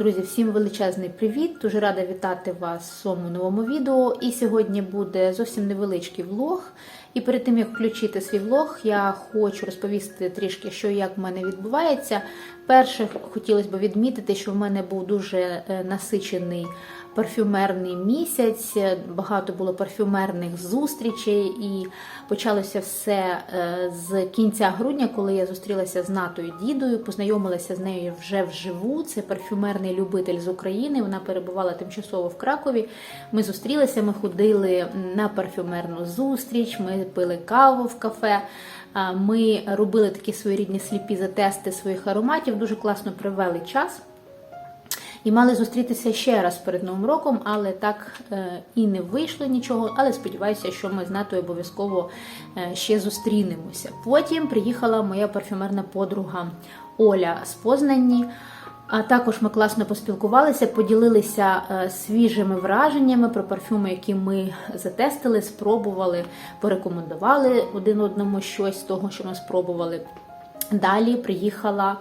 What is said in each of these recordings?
Друзі, всім величезний привіт! Дуже рада вітати вас в цьому новому відео. І сьогодні буде зовсім невеличкий влог. І перед тим як включити свій влог, я хочу розповісти трішки, що і як в мене відбувається. Перше, хотілося б відмітити, що в мене був дуже е, насичений парфюмерний місяць. Багато було парфюмерних зустрічей, і почалося все е, з кінця грудня, коли я зустрілася з Натою Дідою, познайомилася з нею вже вживу. Це парфюмерний любитель з України. Вона перебувала тимчасово в Кракові. Ми зустрілися, ми ходили на парфюмерну зустріч, ми пили каву в кафе. Ми робили такі своєрідні сліпі затести своїх ароматів. Дуже класно провели час. І мали зустрітися ще раз перед Новим роком, але так е, і не вийшло нічого. Але сподіваюся, що ми з Натою обов'язково е, ще зустрінемося. Потім приїхала моя парфюмерна подруга Оля з Познані. А також ми класно поспілкувалися, поділилися е, свіжими враженнями про парфюми, які ми затестили, спробували, порекомендували один одному щось з того, що ми спробували. Далі приїхала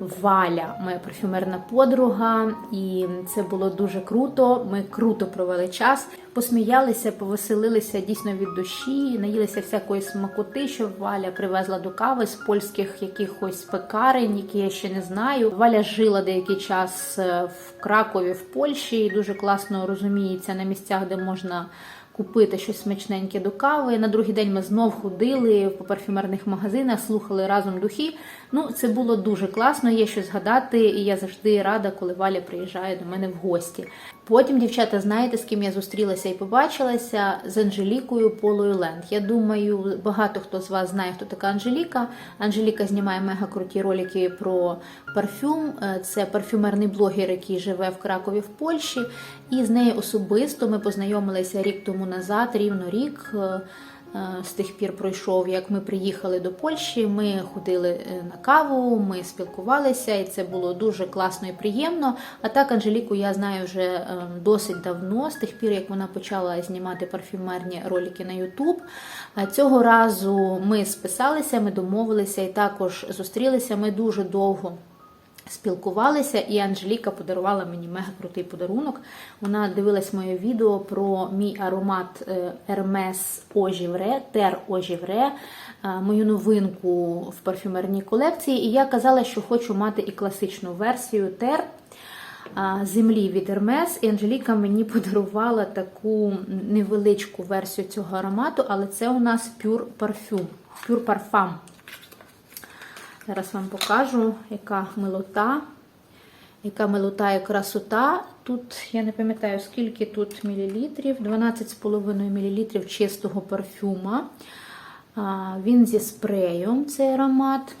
Валя, моя парфюмерна подруга, і це було дуже круто. Ми круто провели час, посміялися, повеселилися дійсно від душі, наїлися всякої смакоти, що Валя привезла до кави з польських якихось пекарень, які я ще не знаю. Валя жила деякий час е, в Кракові, в Польщі, і дуже класно розуміється на місцях, де можна купити щось смачненьке до кави. На другий день ми знов ходили по парфюмерних магазинах, слухали разом духи. Ну, це було дуже класно, є що згадати, і я завжди рада, коли Валя приїжджає до мене в гості. Потім, дівчата, знаєте, з ким я зустрілася і побачилася з Анжелікою Полою Ленд. Я думаю, багато хто з вас знає, хто така Анжеліка. Анжеліка знімає мега круті ролики про парфюм. Е, Це парфюмерний блогер, який живе в Кракові в Польщі. І з нею особисто ми познайомилися рік тому назад, рівно рік. Е, з тих пір пройшов, як ми приїхали до Польщі. Ми ходили е, на каву, ми спілкувалися, і це було дуже класно і приємно. А так Анжеліку я знаю вже е, досить давно, з тих пір, як вона почала знімати парфюмерні ролики на YouTube. Цього разу ми списалися, ми домовилися і також зустрілися. Ми дуже довго. Спілкувалися, і Анжеліка подарувала мені мега крутий подарунок. Вона дивилась моє відео про мій аромат Hermes Ожівре, Тер Ожівре, мою новинку в парфюмерній колекції. І я казала, що хочу мати і класичну версію Тер землі від Hermes. І Анжеліка мені подарувала таку невеличку версію цього аромату, але це у нас Pure Parfum, Pure Parfum. Зараз вам покажу, яка милота, яка милота і красота. Тут, я не пам'ятаю, скільки тут мілілітрів, 12,5 мл чистого парфюма. Він зі спреєм, цей аромат.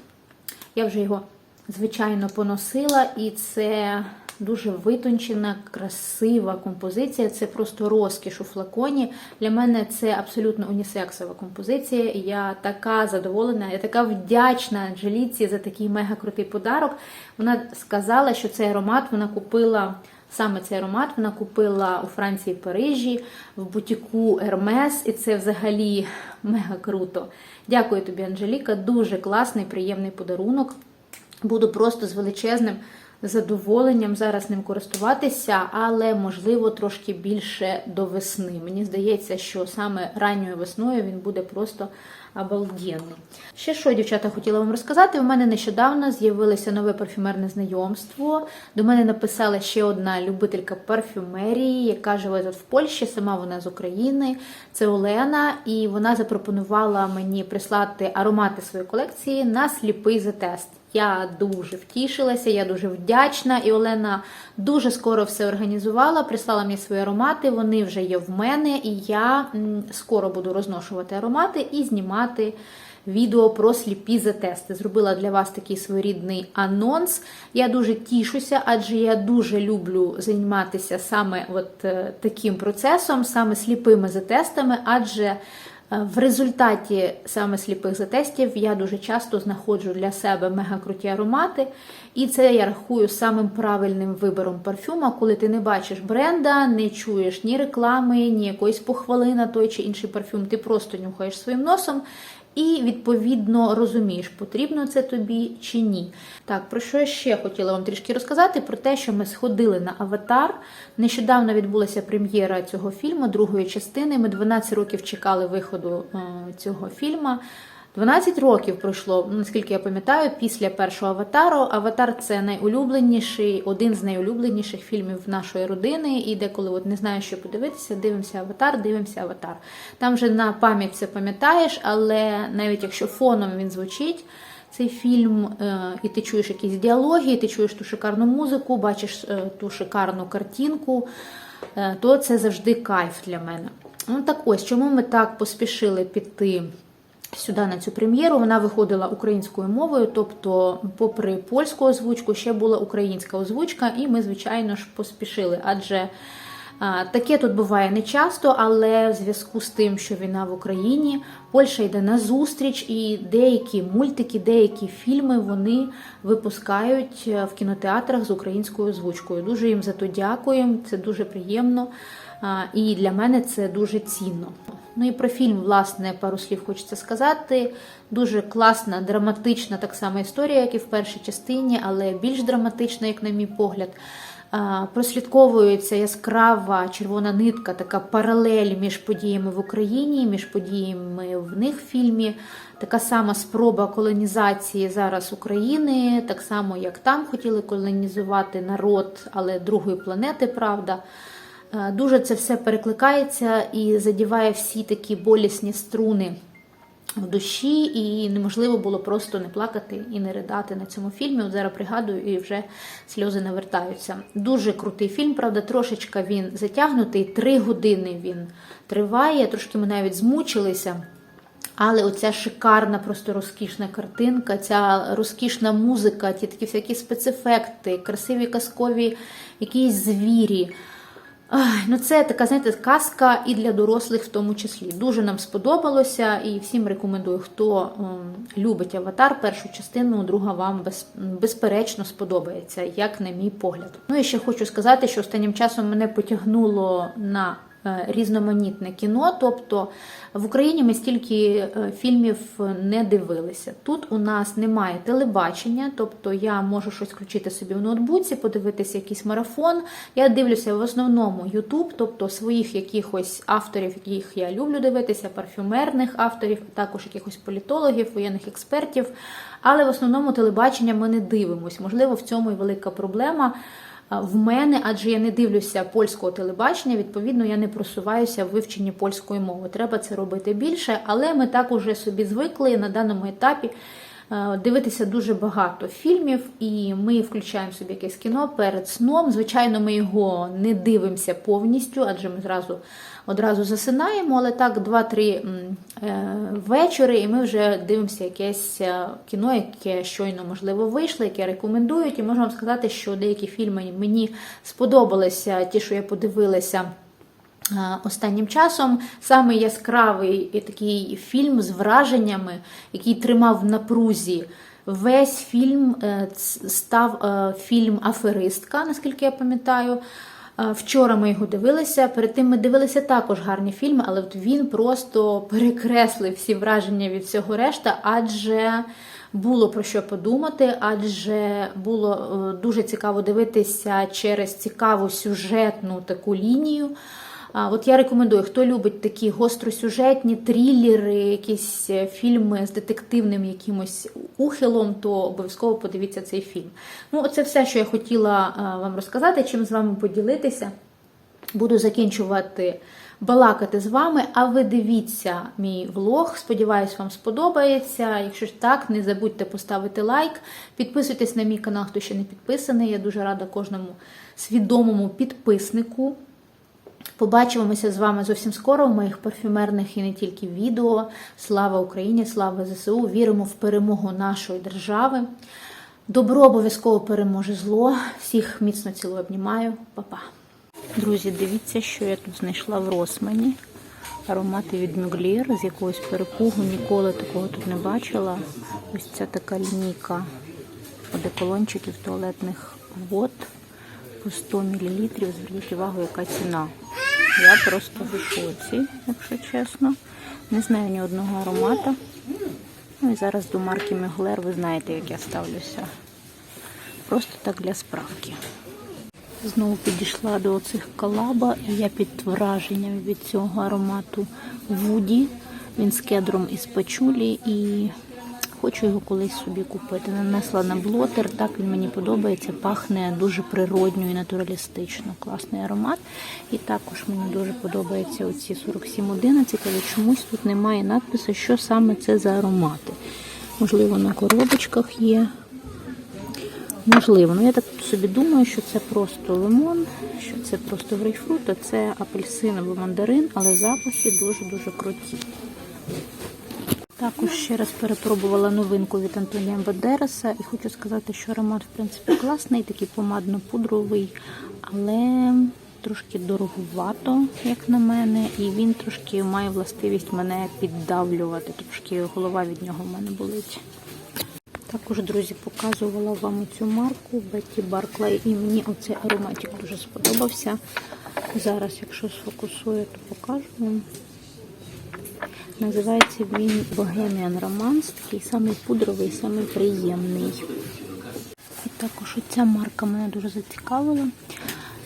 Я вже його, звичайно, поносила, і це дуже витончена, красива композиція. Це просто розкіш у флаконі. Для мене це абсолютно унісексова композиція. Я така задоволена, я така вдячна Анжеліці за такий мега крутий подарок. Вона сказала, що цей аромат вона купила. Саме цей аромат вона купила у Франції Парижі в бутіку Hermes, і це взагалі мега круто. Дякую тобі, Анжеліка. Дуже класний, приємний подарунок. Буду просто з величезним задоволенням зараз ним користуватися, але, можливо, трошки більше до весни. Мені здається, що саме ранньою весною він буде просто обалденний. Ще що, дівчата, хотіла вам розказати. У мене нещодавно з'явилося нове парфюмерне знайомство. До мене написала ще одна любителька парфюмерії, яка живе тут в Польщі, сама вона з України. Це Олена, і вона запропонувала мені прислати аромати своєї колекції на сліпий затест. Я дуже втішилася, я дуже вдячна. І Олена дуже скоро все організувала, прислала мені свої аромати. Вони вже є в мене, і я скоро буду розношувати аромати і знімати відео про сліпі затести. Зробила для вас такий своєрідний анонс. Я дуже тішуся, адже я дуже люблю займатися саме от е, таким процесом, саме сліпими затестами, адже в результаті саме сліпих затестів я дуже часто знаходжу для себе мегакруті аромати, і це я рахую самим правильним вибором парфюма, коли ти не бачиш бренда, не чуєш ні реклами, ні якоїсь похвали на той чи інший парфюм. Ти просто нюхаєш своїм носом і відповідно розумієш, потрібно це тобі чи ні. Так, про що я ще хотіла вам трішки розказати? Про те, що ми сходили на аватар. Нещодавно відбулася прем'єра цього фільму, другої частини. Ми 12 років чекали виходу е, цього фільму. 12 років пройшло, наскільки я пам'ятаю, після першого аватару. Аватар це найулюбленіший, один з найулюбленіших фільмів нашої родини. І деколи от не знаю, що подивитися, дивимося аватар, дивимося аватар. Там вже на пам'ять це пам'ятаєш, але навіть якщо фоном він звучить. Цей фільм, е, і ти чуєш якісь діалоги, і ти чуєш ту шикарну музику, бачиш е, ту шикарну картинку, е, то це завжди кайф для мене. Ну так ось, чому ми так поспішили піти сюди на цю прем'єру? Вона виходила українською мовою, тобто, попри польську озвучку, ще була українська озвучка, і ми, звичайно ж, поспішили. Адже а, Таке тут буває не часто, але в зв'язку з тим, що війна в Україні, Польща йде на зустріч, і деякі мультики, деякі фільми вони випускають е, в кінотеатрах з українською озвучкою. Дуже їм за то дякуємо, це дуже приємно. а, І для мене це дуже цінно. Ну і про фільм, власне, пару слів хочеться сказати. Дуже класна, драматична так само історія, як і в першій частині, але більш драматична, як на мій погляд. Прослідковується яскрава червона нитка, така паралель між подіями в Україні, між подіями в них в фільмі. Така сама спроба колонізації зараз України, так само як там хотіли колонізувати народ, але другої планети, правда. Е, Дуже це все перекликається і задіває всі такі болісні струни в душі, і неможливо було просто не плакати і не ридати на цьому фільмі. От зараз пригадую, і вже сльози навертаються. Дуже крутий фільм, правда, трошечка він затягнутий. Три години він триває. Трошки ми навіть змучилися. Але оця шикарна, просто розкішна картинка, ця розкішна музика, ті такі всякі спецефекти, красиві казкові якісь звірі. Ну це така, знаєте, казка і для дорослих в тому числі. Дуже нам сподобалося і всім рекомендую, хто ем, любить аватар, першу частину, друга вам без, безперечно сподобається, як на мій погляд. Ну і ще хочу сказати, що останнім часом мене потягнуло на різноманітне кіно. Тобто в Україні ми стільки е, фільмів не дивилися. Тут у нас немає телебачення, тобто я можу щось включити собі в ноутбуці, подивитися якийсь марафон. Я дивлюся в основному YouTube, тобто своїх якихось авторів, яких я люблю дивитися, парфюмерних авторів, також якихось політологів, воєнних експертів. Але в основному телебачення ми не дивимось. Можливо, в цьому і велика проблема в мене, адже я не дивлюся польського телебачення, відповідно, я не просуваюся в вивченні польської мови. Треба це робити більше, але ми так уже собі звикли на даному етапі. Е, Дивитися дуже багато фільмів, і ми включаємо собі якесь кіно перед сном. Звичайно, ми його не дивимося повністю, адже ми зразу одразу засинаємо, але так 2-3 е, вечори, і ми вже дивимося якесь е, кіно, яке щойно можливо вийшло, яке рекомендують. І можу вам сказати, що деякі фільми мені сподобалися, ті, що я подивилася. Е, Останнім часом саме яскравий такий фільм з враженнями, який тримав в напрузі. Весь фільм е, став е, фільм Аферистка, наскільки я пам'ятаю. Вчора ми його дивилися. Перед тим ми дивилися також гарні фільми, але от він просто перекреслив всі враження від всього решта, адже було про що подумати, адже було дуже цікаво дивитися через цікаву сюжетну таку лінію. От я рекомендую, хто любить такі гостросюжетні трилери, якісь е, фільми з детективним якимось ухилом, то обов'язково подивіться цей фільм. Ну, це все, що я хотіла вам розказати, чим з вами поділитися. Буду закінчувати балакати з вами, а ви дивіться мій влог. Сподіваюсь, вам сподобається. Якщо ж так, не забудьте поставити лайк, підписуйтесь на мій канал, хто ще не підписаний. Я дуже рада кожному свідомому підписнику. Побачимося з вами зовсім скоро в моїх парфюмерних і не тільки відео. Слава Україні, слава ЗСУ! Віримо в перемогу нашої держави. Добро обов'язково переможе зло. Всіх міцно цілую обнімаю. Па-па. Друзі, дивіться, що я тут знайшла в Росмані. Аромати від Мюглєр з якогось перепугу. Ніколи такого тут не бачила. Ось ця така лінійка одеколончиків туалетних вод по 100 мл. Зверніть увагу, яка ціна. Я просто в шоці, якщо чесно. Не знаю ні одного аромата. Ну і зараз до марки Мюглер ви знаєте, як я ставлюся. Просто так для справки. Знову підійшла до оцих колаба, і я під враженням від цього аромату Вуді. Він з кедром із пачулі і хочу його колись собі купити. Нанесла на блотер, так він мені подобається, пахне дуже природньо і натуралістично. Класний аромат. І також мені дуже подобаються оці 4711, але чомусь тут немає надпису, що саме це за аромати. Можливо, на коробочках є. Можливо, ну я так собі думаю, що це просто лимон, що це просто грейпфрут, а це апельсин або мандарин, але запахи дуже-дуже круті. Також ще раз перепробувала новинку від Антонія Бандераса і хочу сказати, що аромат, в принципі, класний, такий помадно-пудровий, але трошки дороговато, як на мене, і він трошки має властивість мене піддавлювати. Трошки голова від нього в мене болить. Також, друзі, показувала вам цю марку Betty Barclay і мені оцей ароматик дуже сподобався. Зараз, якщо сфокусую, то покажу вам. Називається він Bohemian Romance, такий самий пудровий, самий приємний. І також оця марка мене дуже зацікавила.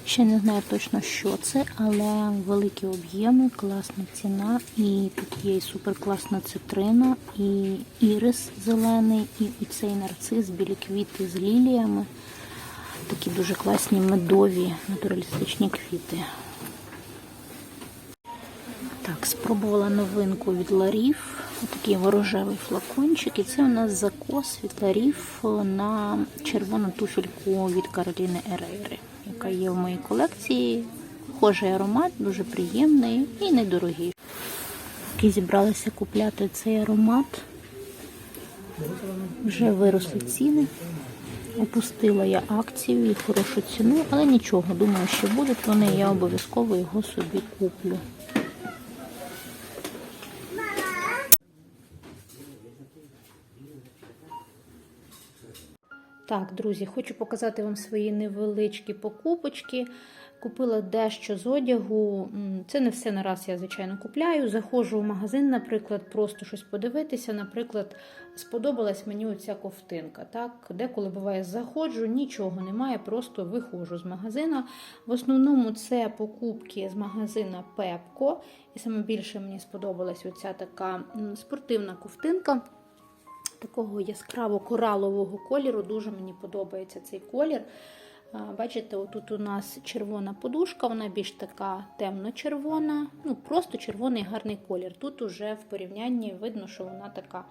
Ще не знаю точно, що це, але великі об'єми, класна ціна. І тут є і суперкласна цитрина, і ірис зелений, і цей нарцис, білі квіти з ліліями. Такі дуже класні медові натуралістичні квіти. Спробувала новинку від Ларів. Такий ворожевий флакончик. І це у нас закос від Ларів на червону туфельку від Кароліни Ерейри, яка є в моїй колекції. Схожий аромат, дуже приємний і недорогий. Які зібралися купляти цей аромат. Вже виросли ціни. Опустила я акцію і хорошу ціну, але нічого, думаю, що будуть вони, я обов'язково його собі куплю. Так, друзі, хочу показати вам свої невеличкі покупочки. Купила дещо з одягу. Це не все нараз я, звичайно, купляю. Заходжу в магазин, наприклад, просто щось подивитися. Наприклад, сподобалась мені оця ковтинка. Так, Деколи буває, заходжу, нічого немає, просто виходжу з магазину. В основному це покупки з магазина Пепко. І саме більше мені сподобалась оця така спортивна ковтинка такого яскраво коралового кольору. Дуже мені подобається цей колір. Бачите, отут у нас червона подушка, вона більш така темно-червона, ну просто червоний гарний колір. Тут уже в порівнянні видно, що вона така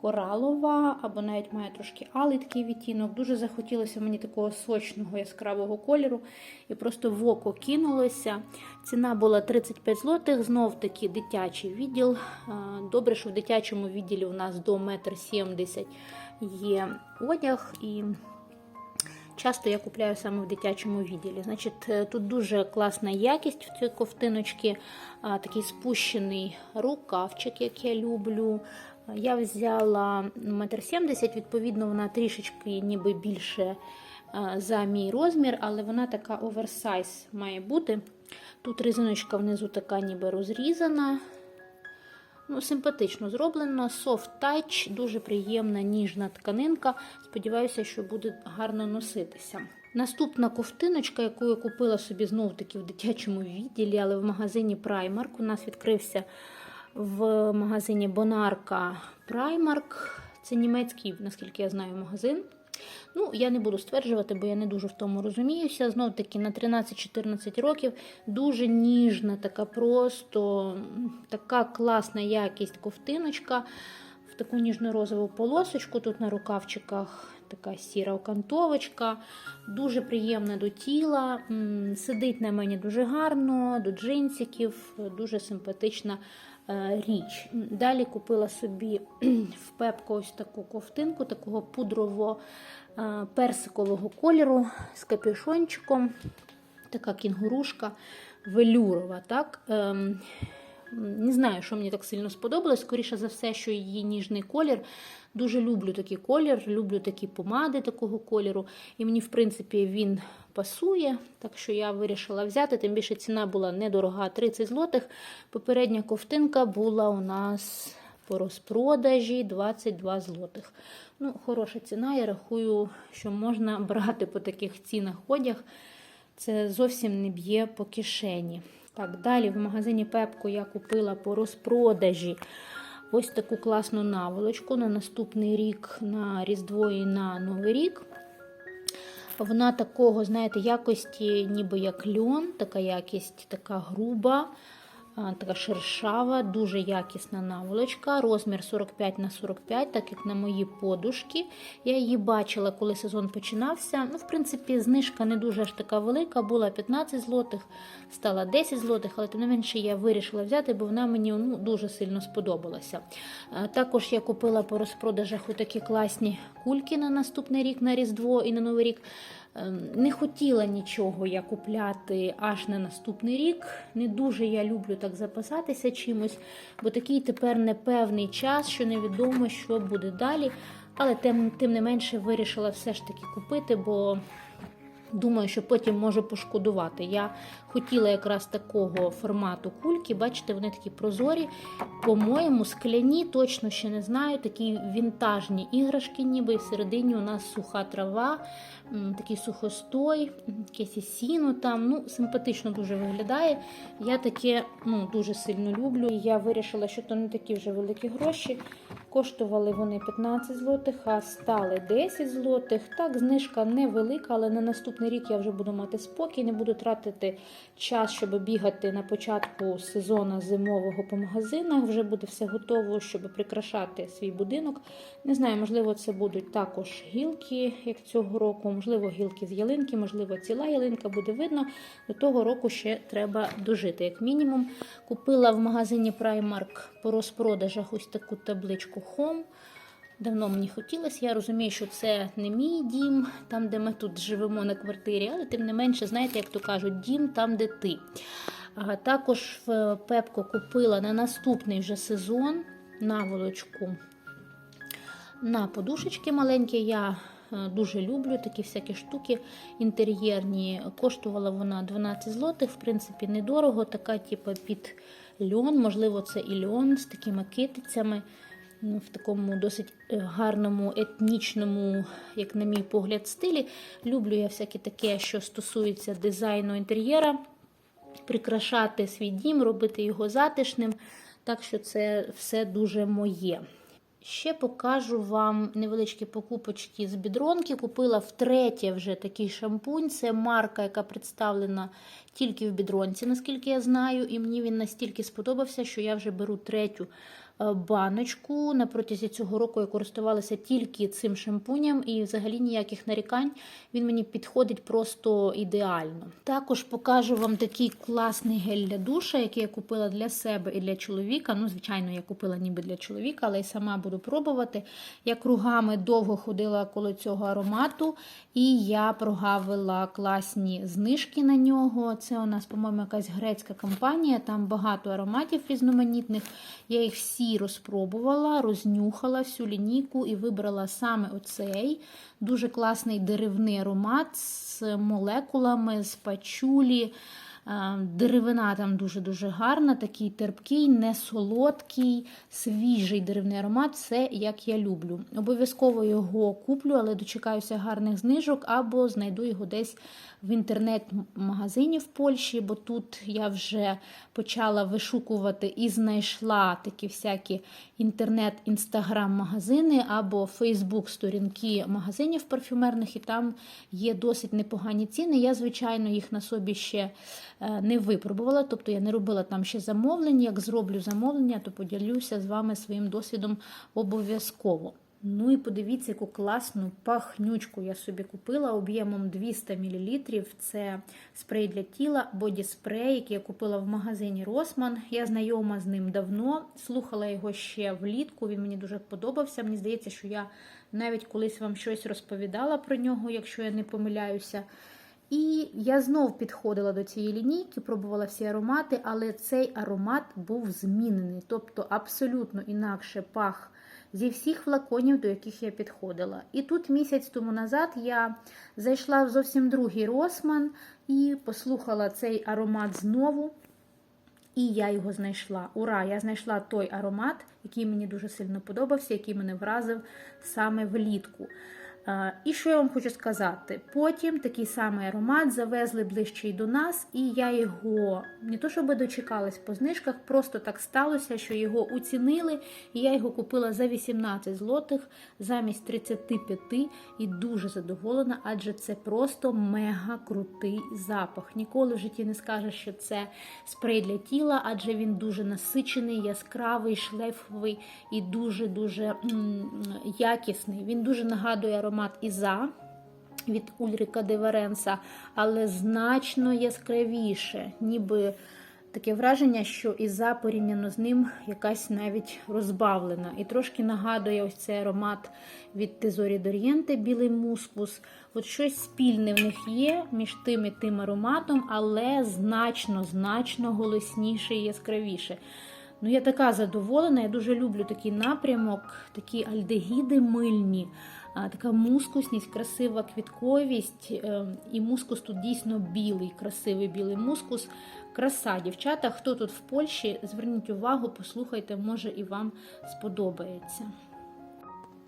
коралова, або навіть має трошки алий такий відтінок. Дуже захотілося мені такого сочного яскравого кольору. І просто в око кинулося. Ціна була 35 злотих, знов таки дитячий відділ. Добре, що в дитячому відділі у нас до 1,70 м є одяг. і Часто я купляю саме в дитячому відділі. Значить, е, тут дуже класна якість в цієї ковтиночки, такий спущений рукавчик, як я люблю. Я взяла 1,70 м, відповідно, вона трішечки ніби більше за мій розмір, але вона така оверсайз має бути. Тут резиночка внизу така ніби розрізана. Ну, Симпатично зроблено, soft touch, дуже приємна ніжна тканинка. Сподіваюся, що буде гарно носитися. Наступна ковтиночка, яку я купила собі знов таки в дитячому відділі, але в магазині Primark. У нас відкрився в магазині Бонарка Primark. Це німецький, наскільки я знаю, магазин. Ну, я не буду стверджувати, бо я не дуже в тому розуміюся. Знов таки на 13-14 років дуже ніжна, така просто така класна якість ковтиночка в таку ніжно-розову полосочку. Тут на рукавчиках така сіра окантовочка, дуже приємна до тіла. Сидить на мені дуже гарно, до джинсиків, дуже симпатична річ. Далі купила собі в пепко ось таку ковтинку, такого пудрово е, кольору з капюшончиком. Така кінгурушка велюрова. так? Ем, не знаю, що мені так сильно сподобалось. Скоріше за все, що її ніжний колір. Дуже люблю такий колір, люблю такі помади такого кольору. І мені, в принципі, він пасує. Так що я вирішила взяти. Тим більше ціна була недорога 30 злотих. Попередня ковтинка була у нас по розпродажі 22 злотих. Ну, хороша ціна, я рахую, що можна брати по таких цінах одяг. Це зовсім не б'є по кишені. Так, далі в магазині Пепко я купила по розпродажі ось таку класну наволочку на наступний рік на Різдво і на Новий рік. Вона такого, знаєте, якості, ніби як льон, така якість така груба, така шершава, дуже якісна наволочка, розмір 45 на 45, так як на мої подушки. Я її бачила, коли сезон починався. Ну, в принципі, знижка не дуже аж така велика, була 15 злотих, стала 10 злотих, але тим не менше я вирішила взяти, бо вона мені ну, дуже сильно сподобалася. Також я купила по розпродажах такі класні кульки на наступний рік, на Різдво і на Новий рік. Ем, Не хотіла нічого я купляти аж на наступний рік. Не дуже я люблю так запасатися чимось, бо такий тепер непевний час, що невідомо, що буде далі. Але тим, тим не менше вирішила все ж таки купити, бо думаю, що потім можу пошкодувати. Я хотіла якраз такого формату кульки. Бачите, вони такі прозорі. По-моєму, скляні, точно ще не знаю. Такі вінтажні іграшки, ніби всередині у нас суха трава, такий сухостой, якесь сіно там. Ну, симпатично дуже виглядає. Я таке ну, дуже сильно люблю. Я вирішила, що то не такі вже великі гроші. Коштували вони 15 злотих, а стали 10 злотих. Так, знижка невелика, але на наступний рік я вже буду мати спокій, не буду тратити час, щоб бігати на початку сезону зимового по магазинах. Вже буде все готово, щоб прикрашати свій будинок. Не знаю, можливо, це будуть також гілки, як цього року, можливо, гілки з ялинки, можливо, ціла ялинка буде видно. До того року ще треба дожити. Як мінімум, купила в магазині Primark по розпродажах ось таку табличку Home. Давно мені хотілося. Я розумію, що це не мій дім, там, де ми тут живемо на квартирі, але тим не менше, знаєте, як то кажуть, дім там, де ти. А також Пепко купила на наступний вже сезон наволочку на подушечки маленькі. Я е, дуже люблю такі всякі штуки інтер'єрні. Коштувала вона 12 злотих, в принципі, недорого. Така, типу, під льон, можливо, це і льон з такими китицями. Ну, В такому досить е, гарному, етнічному, як на мій погляд, стилі. Люблю я всяке таке, що стосується дизайну інтер'єра, прикрашати свій дім, робити його затишним. Так що це все дуже моє. Ще покажу вам невеличкі покупочки з бідронки. Купила втретє вже такий шампунь. Це марка, яка представлена тільки в бідронці, наскільки я знаю. І мені він настільки сподобався, що я вже беру третю баночку. На протязі цього року я користувалася тільки цим шампунем, і взагалі ніяких нарікань. Він мені підходить просто ідеально. Також покажу вам такий класний гель для душа, який я купила для себе і для чоловіка. Ну, звичайно, я купила ніби для чоловіка, але й сама буду пробувати. Я кругами довго ходила коло цього аромату, і я прогавила класні знижки на нього. Це у нас, по-моєму, якась грецька компанія, там багато ароматів різноманітних. Я їх всі розпробувала, рознюхала всю лінійку і вибрала саме оцей дуже класний деревний аромат з молекулами, з пачулі. Е, Деревина там дуже-дуже гарна, такий терпкий, не солодкий, свіжий деревний аромат, все як я люблю. Обов'язково його куплю, але дочекаюся гарних знижок або знайду його десь в інтернет-магазині в Польщі, бо тут я вже почала вишукувати і знайшла такі всякі інтернет-інстаграм-магазини або Фейсбук-сторінки магазинів парфюмерних, і там є досить непогані ціни. Я, звичайно, їх на собі ще не випробувала, тобто я не робила там ще замовлення. Як зроблю замовлення, то поділюся з вами своїм досвідом обов'язково. Ну і подивіться, яку класну пахнючку я собі купила об'ємом 200 мл. Це спрей для тіла, боді-спрей, який я купила в магазині Росман. Я знайома з ним давно, слухала його ще влітку. Він мені дуже подобався. Мені здається, що я навіть колись вам щось розповідала про нього, якщо я не помиляюся. І я знов підходила до цієї лінійки, пробувала всі аромати, але цей аромат був змінений, тобто абсолютно інакше пах зі всіх флаконів, до яких я підходила. І тут місяць тому назад я зайшла в зовсім другий Росман і послухала цей аромат знову. І я його знайшла. Ура! Я знайшла той аромат, який мені дуже сильно подобався, який мене вразив саме влітку. І що я вам хочу сказати? Потім такий самий аромат завезли ближче й до нас, і я його не то щоб дочекалась по знижках, просто так сталося, що його оцінили, і я його купила за 18 злотих замість 35 і дуже задоволена, адже це просто мега крутий запах. Ніколи в житті не скажеш, що це спрей для тіла, адже він дуже насичений, яскравий, шлейфовий і дуже-дуже якісний. Він дуже нагадує аромат Іза від Ульрика де Веренса, але значно яскравіше, ніби таке враження, що Іза порівняно з ним якась навіть розбавлена. І трошки нагадує ось цей аромат від Тезорі Дорієнте, білий мускус. От щось спільне в них є між тим і тим ароматом, але значно, значно голосніше і яскравіше. Ну, я така задоволена, я дуже люблю такий напрямок, такі альдегіди мильні, така мускусність, красива квітковість. е, І мускус тут дійсно білий, красивий білий мускус. Краса, дівчата. Хто тут в Польщі? Зверніть увагу, послухайте, може і вам сподобається.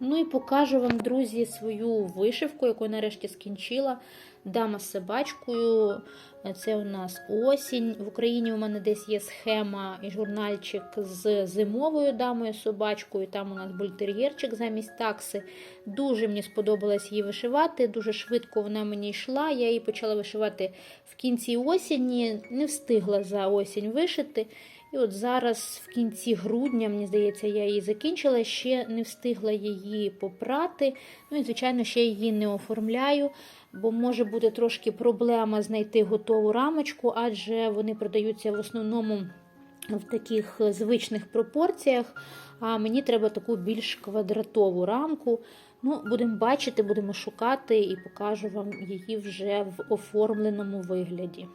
Ну і покажу вам, друзі, свою вишивку, яку я нарешті скінчила. Дама з собачкою. Це у нас осінь. В Україні у мене десь є схема і журнальчик з зимовою дамою собачкою. Там у нас бультер'єрчик замість такси. Дуже мені сподобалось її вишивати. Дуже швидко вона мені йшла. Я її почала вишивати в кінці осені, не встигла за осінь вишити. І от зараз, в кінці грудня, мені здається, я її закінчила, ще не встигла її попрати. Ну і, звичайно, ще її не оформляю, бо може бути трошки проблема знайти готову рамочку, адже вони продаються в основному в таких звичних пропорціях. А мені треба таку більш квадратову рамку. Ну, Будемо бачити, будемо шукати і покажу вам її вже в оформленому вигляді.